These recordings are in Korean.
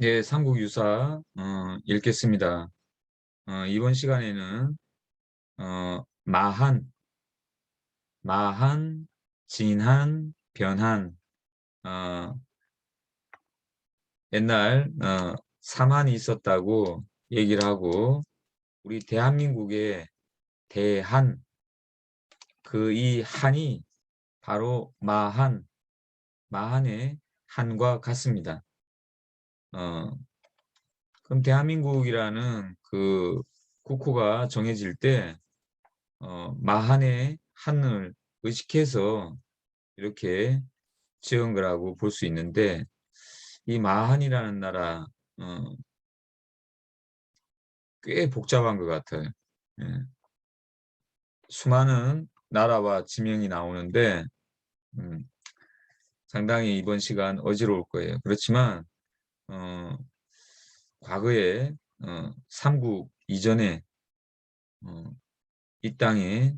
예, 삼국 유사 어, 읽겠습니다. 어, 이번 시간에는 어, 마한, 마한, 진한, 변한 어, 옛날 어, 삼한이 있었다고 얘기를 하고 우리 대한민국의 대한 그 이 한이 바로 마한, 마한의 한과 같습니다. 어, 그럼 대한민국이라는 그 국호가 정해질 때 어, 마한의 한을 의식해서 이렇게 지은 거라고 볼 수 있는데 이 마한이라는 나라 어, 꽤 복잡한 것 같아요. 예. 수많은 나라와 지명이 나오는데 음, 상당히 이번 시간 어지러울 거예요. 그렇지만 어, 과거에 어, 삼국 이전에 어, 이 땅에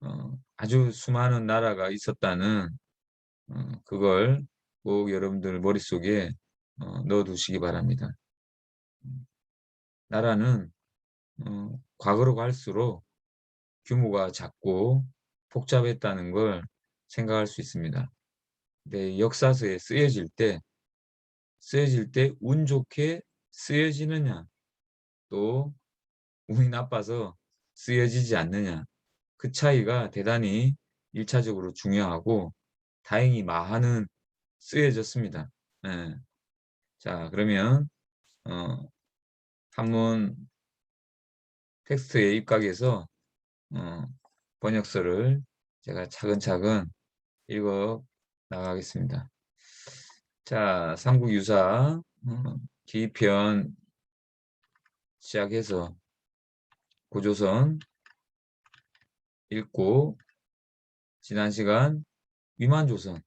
어, 아주 수많은 나라가 있었다는 어, 그걸 꼭 여러분들 머릿속에 어, 넣어두시기 바랍니다. 나라는 어, 과거로 갈수록 규모가 작고 복잡했다는 걸 생각할 수 있습니다. 근데 역사서에 쓰여질 때 쓰여질 때 운 좋게 쓰여지느냐 또 운이 나빠서 쓰여지지 않느냐 그 차이가 대단히 일차적으로 중요하고 다행히 마하는 쓰여졌습니다. 예. 자 그러면 어, 한문 텍스트에 입각해서 어, 번역서를 제가 차근차근 읽어 나가겠습니다. 자, 삼국유사 어, 기편 시작해서 고조선 읽고 지난 시간 위만조선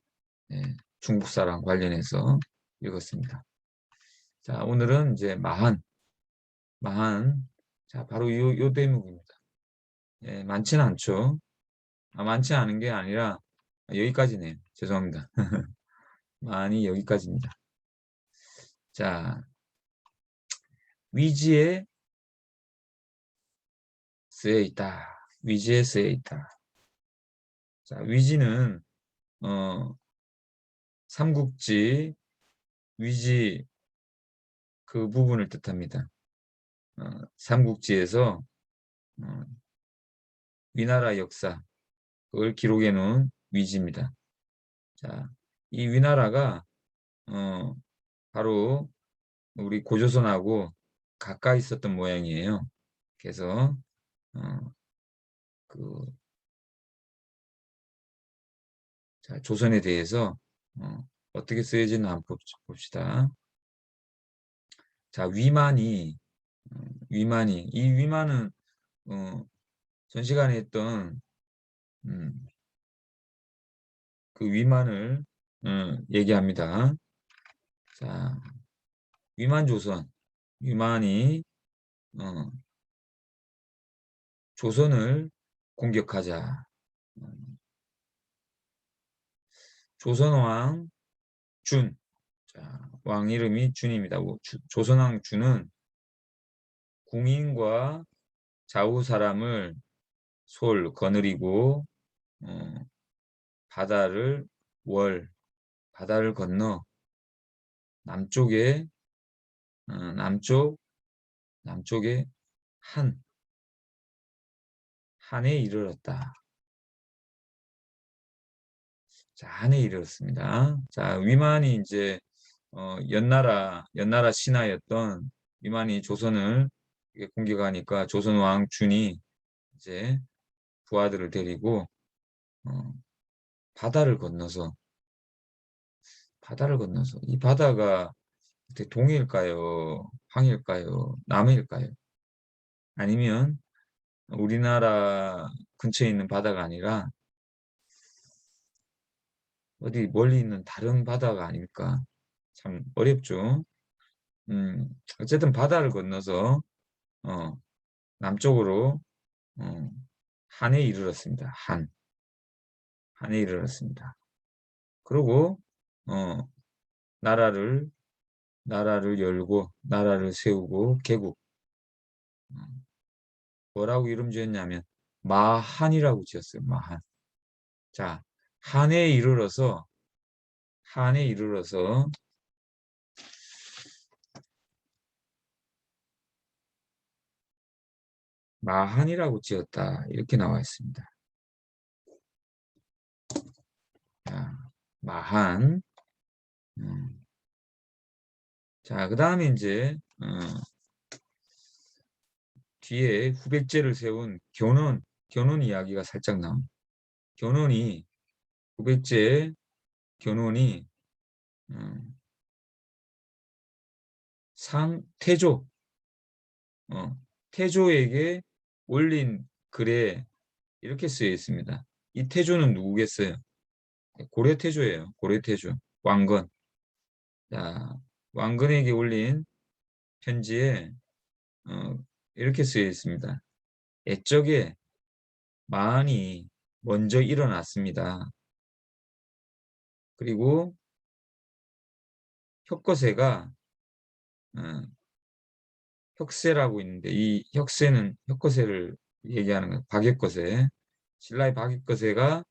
네, 중국사랑 관련해서 읽었습니다. 자, 오늘은 이제 마한 마한 자 바로 요, 요 대목입니다. 예, 많지는 않죠. 아, 많지 않은 게 아니라 여기까지네요. 죄송합니다. 많이 여기까지입니다. 자, 위지에 쓰여 있다. 위지에 쓰여 있다. 자, 위지는 어, 삼국지 위지 그 부분을 뜻합니다. 어, 삼국지에서 어, 위나라 역사 그걸 기록해 놓은 위지입니다. 자, 이 위나라가 어, 바로 우리 고조선하고 가까이 있었던 모양이에요. 그래서 어, 그 자, 조선에 대해서 어, 떻게 쓰여지는 한번 봅시다. 자, 위만이 어, 위만이 이 위만은 어, 전 시간에 했던 음, 그 위만을 어, 얘기합니다. 자, 위만 조선, 위만이 어, 조선을 공격하자. 조선왕 준, 자, 왕 이름이 준입니다. 조선왕 준은 궁인과 좌우 사람을 솔 거느리고 어, 바다를 월 바다를 건너 남쪽에 어, 남쪽 남쪽에 한 한에 이르렀다. 자, 한에 이르렀습니다. 자, 위만이 이제 어, 연나라 연나라 신하였던 위만이 조선을 공격하니까 조선 왕 준이 이제 부하들을 데리고 어, 바다를 건너서 바다를 건너서 이 바다가 동해일까요? 황일까요? 남해일까요? 아니면 우리나라 근처에 있는 바다가 아니라 어디 멀리 있는 다른 바다가 아닐까? 참 어렵죠. 음, 어쨌든 바다를 건너서 어, 남쪽으로 어, 한에 이르렀습니다. 한. 한에 이르렀습니다. 그리고 어, 나라를 나라를 열고 나라를 세우고 개국. 음. 뭐라고 이름 지었냐면 마한이라고 지었어요. 마한. 자, 한에 이르러서 한에 이르러서 마한이라고 지었다. 이렇게 나와 있습니다. 자, 마한. 음. 자, 그 다음에 이제 어, 뒤에 후백제를 세운 견원, 견원 이야기가 살짝 나옵니다. 견원이 후백제 견원이 음, 상태조 어, 태조에게 올린 글에 이렇게 쓰여 있습니다. 이 태조는 누구겠어요? 고려 태조예요. 고려 태조 왕건. 자, 왕건에게 올린 편지에 어, 이렇게 쓰여 있습니다. 애적에 마흔이 먼저 일어났습니다. 그리고 혁거세가 어, 혁세라고 있는데 이 혁세는 혁거세를 얘기하는 거예요. 박혁거세. 신라의 박혁거세가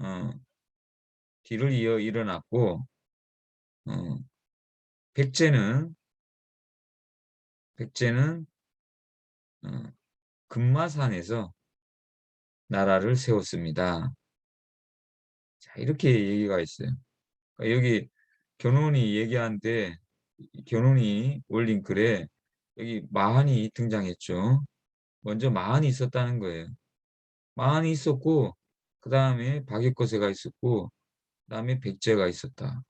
어, 뒤를 이어 일어났고 어, 백제는 백제는 어, 금마산에서 나라를 세웠습니다. 자, 이렇게 얘기가 있어요. 그러니까 여기 견훤이 얘기하는데 견훤이 올린 글에 여기 마한이 등장했죠. 먼저 마한이 있었다는 거예요. 마한이 있었고 그 다음에 박익거세가 있었고 그 다음에 백제가 있었다.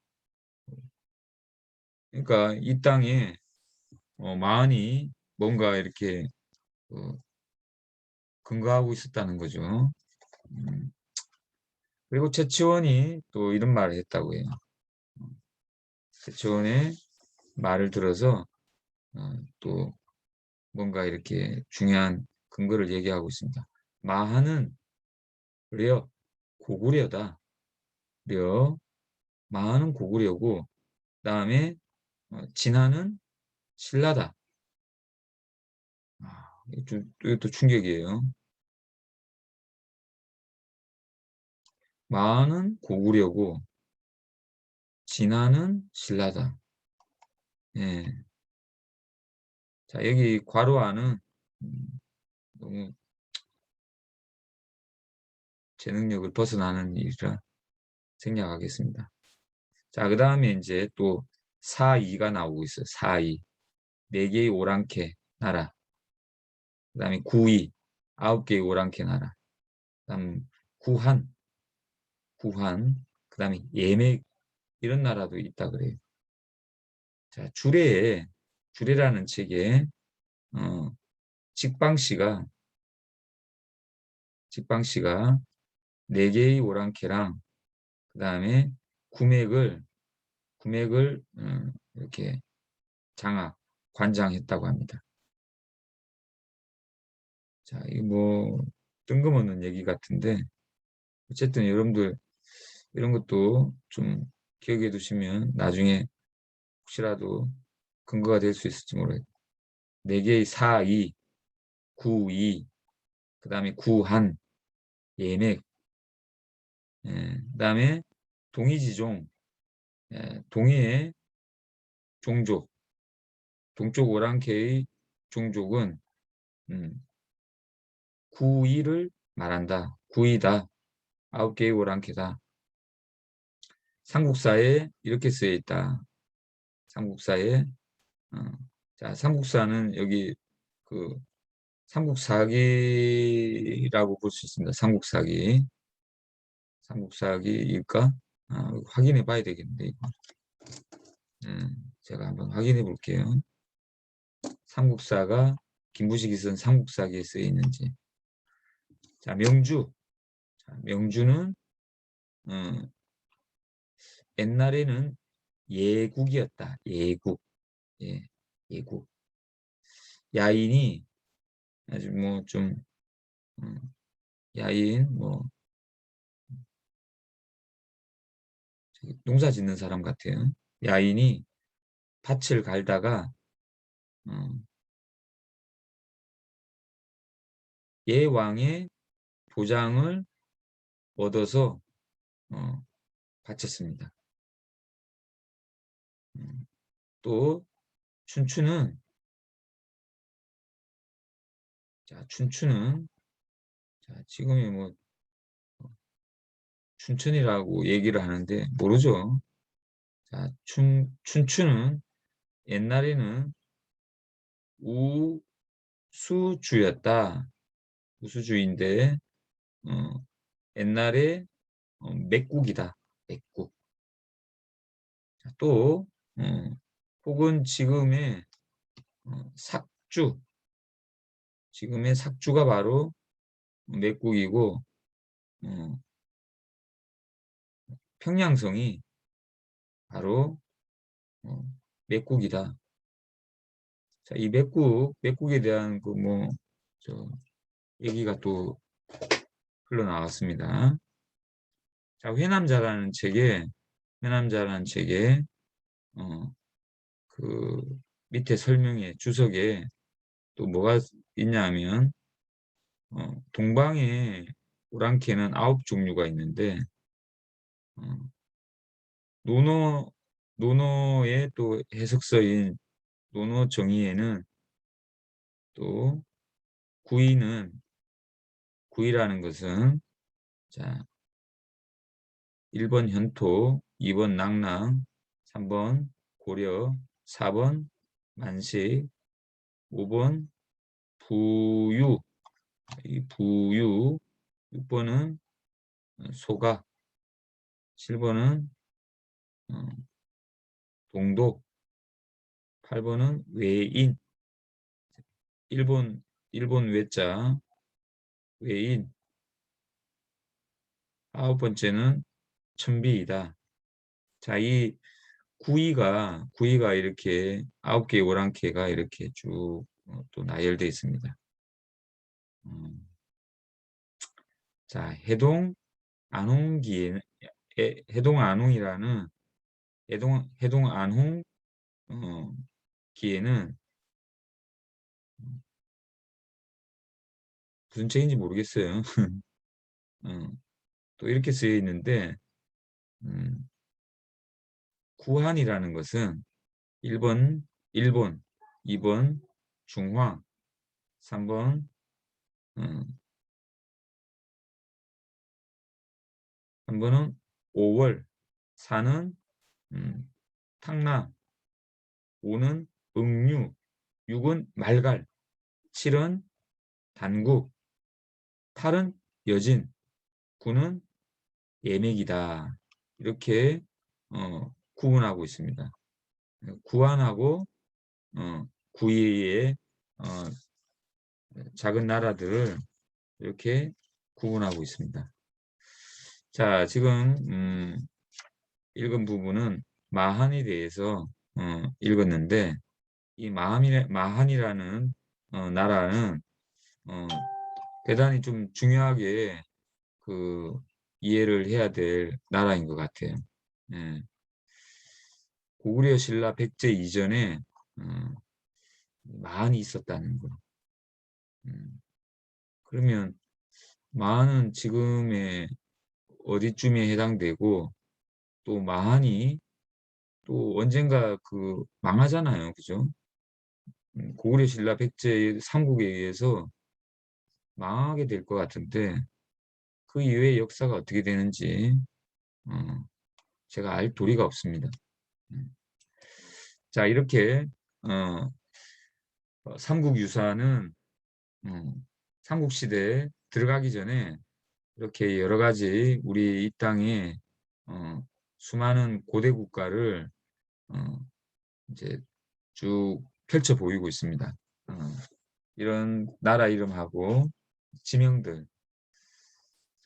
그러니까 이 땅에 어, 마한이 뭔가 이렇게 어, 근거하고 있었다는 거죠. 음. 그리고 최치원이 또 이런 말을 했다고 해요. 최치원의 말을 들어서 어, 또 뭔가 이렇게 중요한 근거를 얘기하고 있습니다. 마하는 려 고구려다. 려 마하는 고구려고 다음에 어, 진하는 신라다. 아, 이것도 충격이에요. 마하는 고구려고 진하는 신라다. 예. 자, 여기 괄호 안은 음, 너무 제 능력을 벗어나는 일이라 생략하겠습니다. 자, 그 다음에 이제 또 4이가 나오고 있어요. 4이. 4개의 오랑캐 나라. 그 다음에 9이. 9개의 오랑캐 나라. 그 다음 구한. 구한. 그 다음에 예맥. 이런 나라도 있다 그래요. 자, 주례에, 주례라는 책에, 어, 직방 씨가, 직방 씨가 네 개의 오랑캐랑 그 다음에 구맥을 구맥을 음, 이렇게 장악 관장했다고 합니다. 자, 이뭐 뜬금없는 얘기 같은데 어쨌든 여러분들 이런 것도 좀 기억해 두시면 나중에 혹시라도 근거가 될 수 있을지 모르겠어요. 4개의 4, 2, 9, 2, 그 다음에 구한, 예맥, 예, 그 다음에 동이지종, 예, 동이의 종족, 동쪽 오랑캐의 종족은 음, 구이를 말한다. 구이다. 아홉 개의 오랑캐다. 삼국사에 이렇게 쓰여 있다. 삼국사에 어, 자 삼국사는 여기 그 삼국사기라고 볼 수 있습니다. 삼국사기 삼국사기일까? 아, 확인해 봐야 되겠는데 이거. 음, 제가 한번 확인해 볼게요. 삼국사가 김부식이 쓴 삼국사기에 쓰여 있는지. 자 명주. 자, 명주는 어, 옛날에는 예국이었다. 예국. 예, 예국. 야인이 아주 뭐좀 음, 야인 뭐 농사 짓는 사람 같아요. 야인이 밭을 갈다가 어, 예 왕의 도장을 얻어서 어, 바쳤습니다. 음, 또 춘추는 자 춘추는 자 지금이 뭐 어, 춘천이라고 얘기를 하는데 모르죠. 자 춘, 춘추는 옛날에는 우수주였다. 우수주인데 어, 옛날에 어, 맥국이다. 맥국. 자, 또 어, 혹은 지금의 어, 삭주 지금의 삭주가 바로 맥국이고 어, 평양성이 바로 어, 맥국이다. 자, 이 맥국, 맥국에 대한 그 뭐, 저, 얘기가 또 흘러나왔습니다. 자, 회남자라는 책에, 회남자라는 책에, 어, 그 밑에 설명에, 주석에 또 뭐가 있냐면, 어, 동방에 오랑캐는 아홉 종류가 있는데, 어, 노노, 노노의 또 해석서인 노노 정의에는 또 구이는 구이라는 것은 자 1번 현토, 2번 낭랑, 3번 고려, 4번 만식, 5번 부유, 이 부유, 6번은 소가, 7번은 어, 동독, 8번은 외인, 일본 일본 외자 외인 아홉 번째는 천비이다. 자, 이 구이가 구이가 이렇게 아홉 개의 오랑캐가 이렇게 쭉또 어, 나열되어 있습니다. 음. 자, 해동 안홍기에 해동 안홍이라는 해동 해동 안홍 어, 기에는 무슨 책인지 모르겠어요. 어, 또 이렇게 쓰여 있는데 음, 구한이라는 것은 1번 일본, 2번 중화, 3번 음, 3번은 5월, 4는 음, 탕나, 5는 응류, 6은 말갈, 7은 단국, 8은 여진, 9는 예맥이다. 이렇게 어, 구분하고 있습니다. 구안하고 어, 구이의 어, 작은 나라들을 이렇게 구분하고 있습니다. 자, 지금 음, 읽은 부분은 마한에 대해서 어, 읽었는데 이 마한이, 마한이라는 어, 나라는 어, 대단히 좀 중요하게 그 이해를 해야 될 나라인 것 같아요. 예. 고구려 신라 백제 이전에 어, 마한이 있었다는 거. 음. 그러면 마한은 지금의 어디쯤에 해당되고 또 마한이 또 언젠가 그 망하잖아요. 그죠? 음, 고구려 신라 백제 삼국에 의해서 망하게 될 것 같은데 그 이후의 역사가 어떻게 되는지 어, 제가 알 도리가 없습니다. 음. 자 이렇게 어, 어 삼국유사는 음, 삼국시대에 들어가기 전에 이렇게 여러 가지 우리 이 땅에 어, 수많은 고대 국가를 어, 이제 쭉 펼쳐 보이고 있습니다. 어, 이런 나라 이름하고 지명들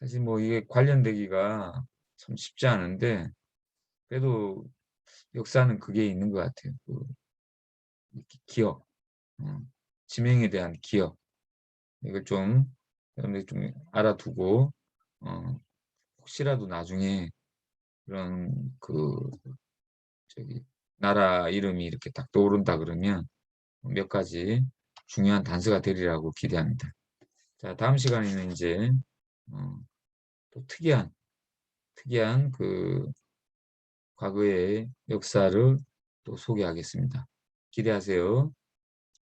사실 뭐 이게 관련되기가 참 쉽지 않은데 그래도 역사는 그게 있는 것 같아요. 그 기억, 어, 지명에 대한 기억 이걸 좀 여러분들이 좀 알아두고 어, 혹시라도 나중에 그런 그 저기 나라 이름이 이렇게 딱 떠오른다 그러면 몇 가지 중요한 단서가 되리라고 기대합니다. 자, 다음 시간에는 이제 어, 또 특이한 특이한 그 과거의 역사를 또 소개하겠습니다. 기대하세요.